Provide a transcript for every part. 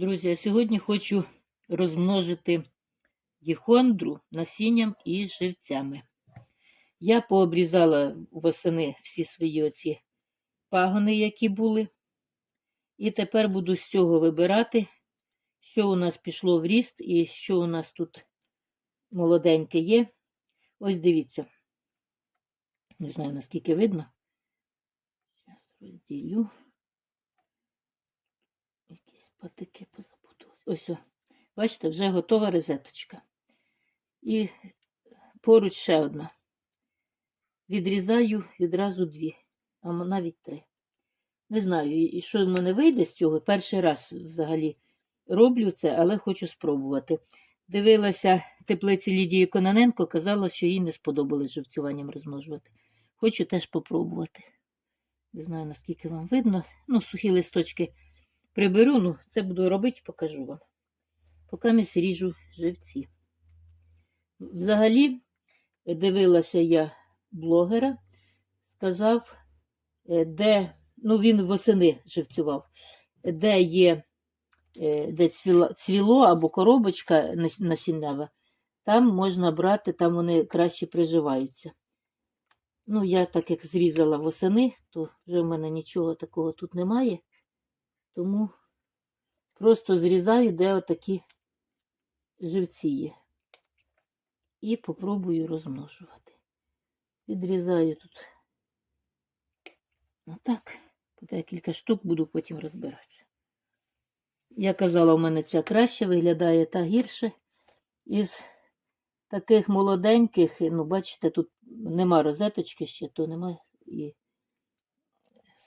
Друзі, я сьогодні хочу розмножити діхондру насінням і живцями. Я пообрізала восени всі свої оці пагони, які були. І тепер буду з цього вибирати, що у нас пішло в ріст і що у нас тут молоденьке є. Ось дивіться. Не знаю, наскільки видно. Зараз розділю. Патики позапутались. Ось, о. бачите, вже готова розеточка. І поруч ще одна. Відрізаю відразу дві, а навіть три. Не знаю, і що в мене вийде з цього. Перший раз взагалі роблю це, але хочу спробувати. Дивилася теплиці Лідії Кононенко, казала, що їй не сподобалось живцюванням розмножувати. Хочу теж попробувати. Не знаю, наскільки вам видно. Ну, сухі листочки приберу, ну, це буду робити, покажу вам. Поки ми ріжу живці. Взагалі, дивилася я блогера, сказав, е, де, ну він восени живцював, де є, е, де цвіло, цвіло або коробочка насіннева, там можна брати, там вони краще приживаються. Ну, я так як зрізала восени, то вже в мене нічого такого тут немає. Тому просто зрізаю, де отакі живці є. І попробую розмножувати. Відрізаю тут отак. Декілька штук буду потім розбиратися. Я казала, у мене ця краще виглядає та гірше. Із таких молоденьких, ну, бачите, тут нема розеточки ще, то нема і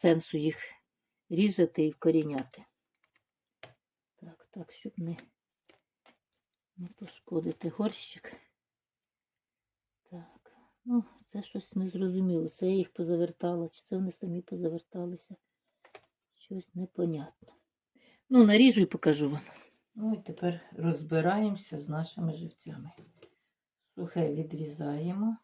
сенсу їх різати і вкоріняти. Так, так, щоб не, не пошкодити горщик. Так, ну, це щось незрозуміло. Це я їх позавертала, чи це вони самі позаверталися. Щось непонятно. Ну, наріжу і покажу вам. Ну і тепер розбираємося з нашими живцями. Сухе відрізаємо.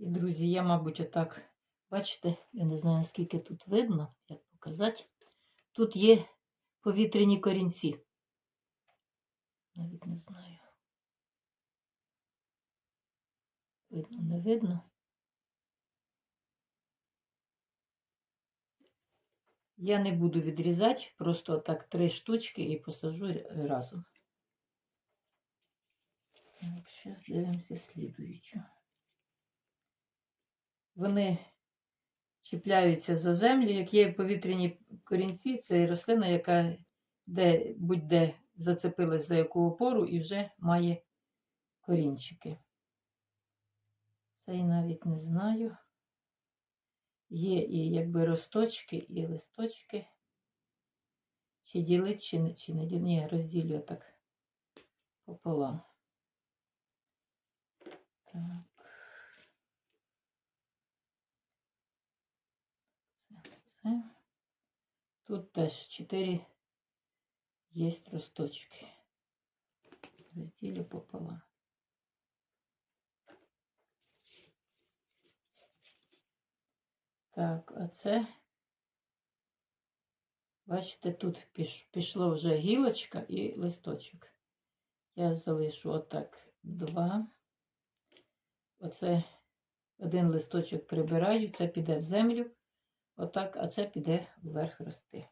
І, друзі, я, мабуть, отак, бачите, я не знаю, наскільки тут видно, як показати. Тут є повітряні корінці. Навіть не знаю. Видно, не видно. Я не буду відрізати, просто так три штучки і посажу разом. Так, зараз дивимося слідуючу. Вони чіпляються за землю, як є повітряні корінці, це рослина, яка де, будь-де зацепилась за яку опору і вже має корінчики. Цей навіть не знаю. Є і якби росточки, і листочки. Чи ділить, чи не, чи не. Ні, розділю так пополам. Так. Це. Тут теж 4 є росточки. Розділю пополам. Так, а це, бачите, тут піш, пішло вже гілочка і листочок. Я залишу отак два. Оце один листочок прибираю, це піде в землю. Отак, а це піде вверх рости.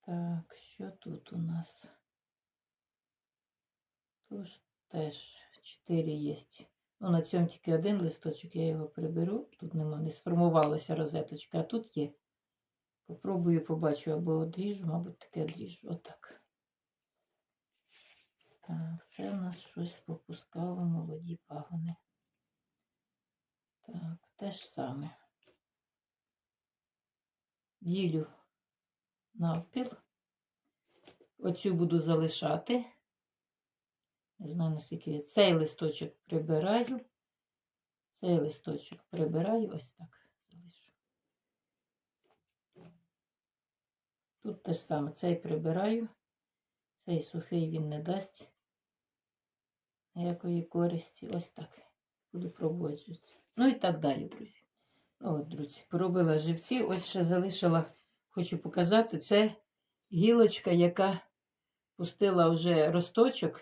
Так, що тут у нас? Тут теж 4 є. Ну, на цьому тільки один листочок, я його приберу. Тут нема, не сформувалася розеточка, а тут є. Попробую, побачу, або одріжу, мабуть, таке одріжу. Отак. Так, це в нас щось попускало молоді пагони. Так, те ж саме. Ділю навпіл. Оцю буду залишати. Не знаю, наскільки цей листочок прибираю. Цей листочок прибираю, ось так залишу. Тут те ж саме, цей прибираю, цей сухий він не дасть ніякої користі. Ось так. Буду пробувати. Ну і так далі, друзі. От, друзі, поробила живці. Ось ще залишила, хочу показати, це гілочка, яка пустила вже росточок.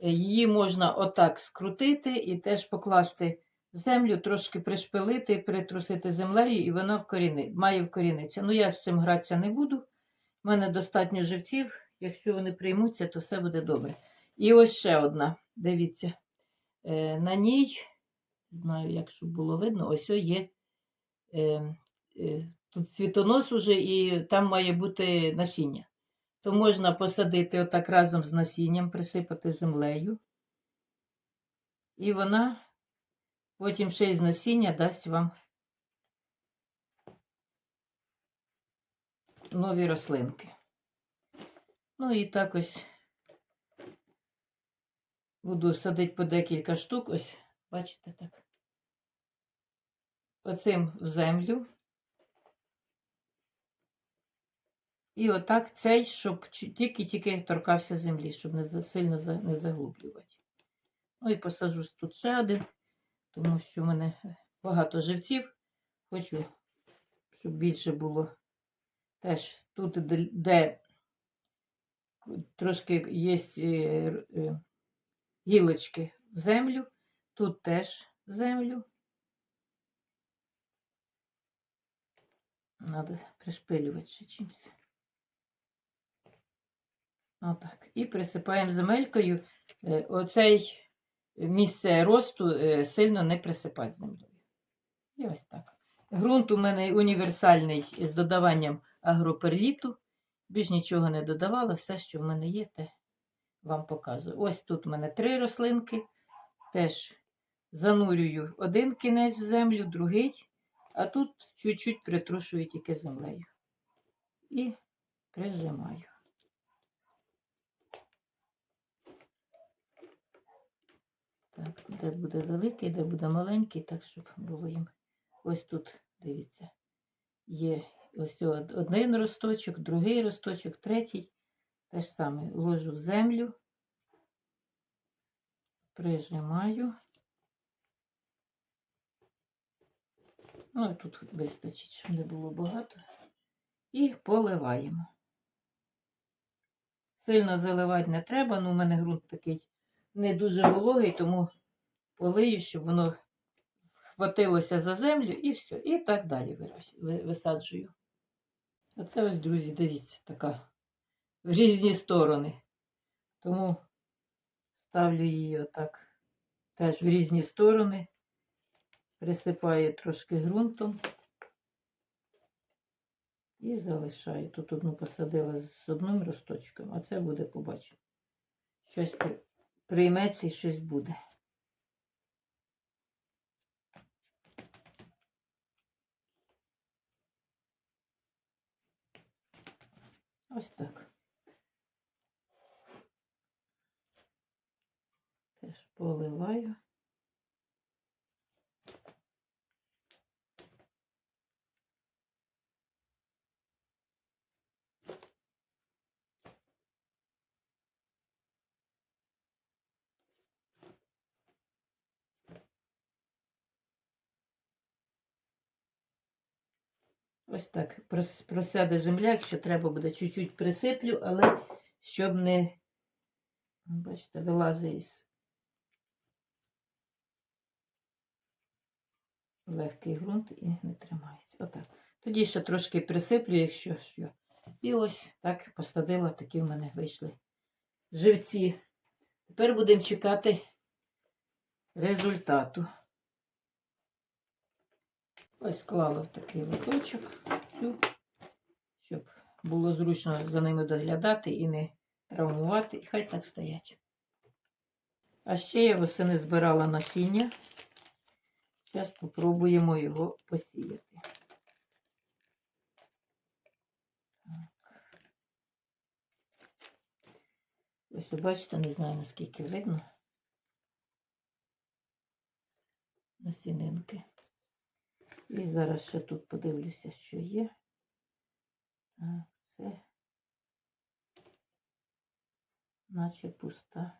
Е, Її можна отак скрутити і теж покласти землю, трошки пришпилити, притрусити землею, і вона вкоріни, має вкорінитися. Ну, я з цим гратися не буду. У мене достатньо живців. Якщо вони приймуться, то все буде добре. І ось ще одна. Дивіться. Е, на ній, знаю, як щоб було видно, ось є. Е, е, тут цвітонос уже, і там має бути насіння. То можна посадити отак разом з насінням, присипати землею. І вона потім ще із насіння дасть вам нові рослинки. Ну і так ось буду садити по декілька штук. Ось, бачите так. Оцим в землю. І отак цей, щоб тільки-тільки торкався землі, щоб не сильно не заглублювати. Ну і посаджу тут ще один, тому що в мене багато живців. Хочу, щоб більше було. Теж тут, де, трошки є е, е, гілочки в землю, тут теж землю. Надо пришпилювати ще чимось. Отак. І присипаємо земелькою. Е, Оцей місце росту е, сильно не присипати землею. І ось так. Грунт у мене універсальний з додаванням агроперліту. Більш нічого не додавала, все, що в мене є, те вам показую. Ось тут у мене три рослинки. Теж занурюю один кінець в землю, другий, а тут чуть-чуть притрушую тільки землею. І прижимаю. Так, де буде великий, де буде маленький, так, щоб було їм. Ось тут, дивіться, є ось один росточок, другий росточок, третій. Те ж саме ложу в землю, прижимаю. Ну, тут вистачить, щоб не було багато. І поливаємо. Сильно заливати не треба, ну у мене ґрунт такий не дуже вологий, тому полию, щоб воно хватилося за землю і все. І так далі висаджую. Оце ось, друзі, дивіться, така в різні сторони. Тому ставлю її отак теж в різні сторони, присипаю трошки ґрунтом і залишаю. Тут одну посадила з одним росточком, а це буде побачимо. Щось прийметься і щось буде. Ось так. Теж поливаю. Ось так просяде земля, якщо треба буде чуть-чуть присиплю, але щоб не, бачите, вилазить із легкий ґрунт і не тримається. Отак. Тоді ще трошки присиплю, якщо що. І ось так посадила, такі в мене вийшли живці. Тепер будемо чекати результату. Ось клала в такий лоточок, щоб було зручно за ними доглядати і не травмувати, і хай так стоять. А ще я восени збирала насіння. Зараз спробуємо його посіяти. Ось ви бачите, не знаю наскільки видно. Насінинки. І зараз ще тут подивлюся, що є. Це наче пуста.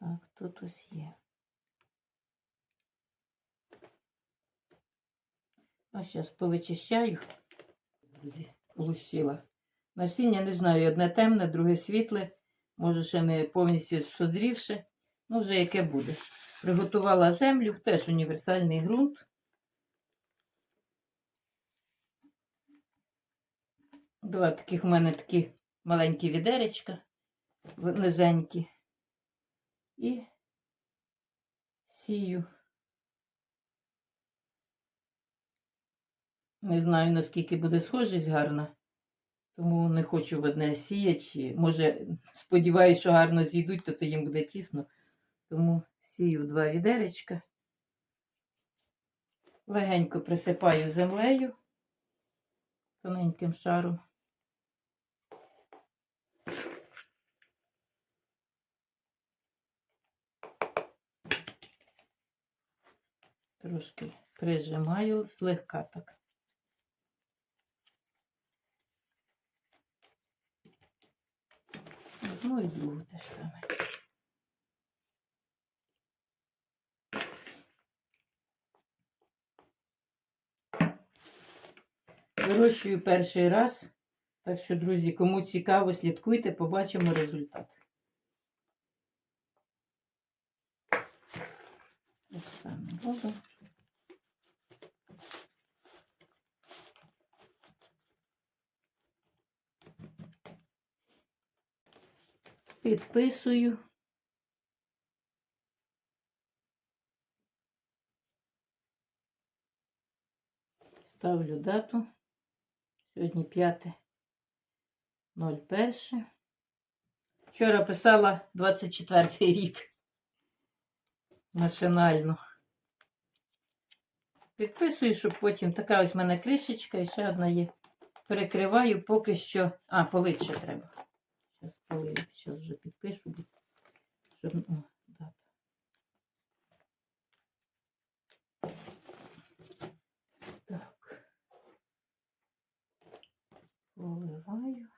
Так, тут ось є. Ну, зараз повичищаю. Друзі, полущила. Насіння, не знаю, одне темне, друге світле. Може, ще не повністю созрівше. Ну, вже яке буде. Приготувала землю, теж універсальний ґрунт. Два таких у мене такі маленькі відеречка, низенькі. І сію. Не знаю, наскільки буде схожість гарна, тому не хочу в одне сіяти. Може, сподіваюся, що гарно зійдуть, то, то їм буде тісно. Тому сію два відеречка. Легенько присипаю землею тоненьким шаром. Трошки прижимаю злегка так. Одну і другу теж саме. Вирощую перший раз. Так що, друзі, кому цікаво, слідкуйте, побачимо результат. Ось саме воду. Підписую. Ставлю дату. Сьогодні 5.01. Вчора писала 24 рік. Машинально. Підписую, щоб потім така ось в мене кришечка і ще одна є. Перекриваю поки що. А, полить ще треба. Зараз полию. Зараз вже підпишу. Щоб... О, дата. Так. Поливаю.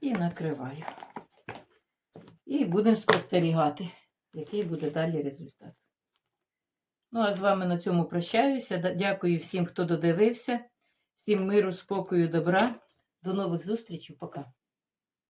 І накриваю. І будемо спостерігати, який буде далі результат. Ну, а з вами на цьому прощаюся. Дякую всім, хто додивився. Всім миру, спокою, добра. До нових зустрічей. Пока.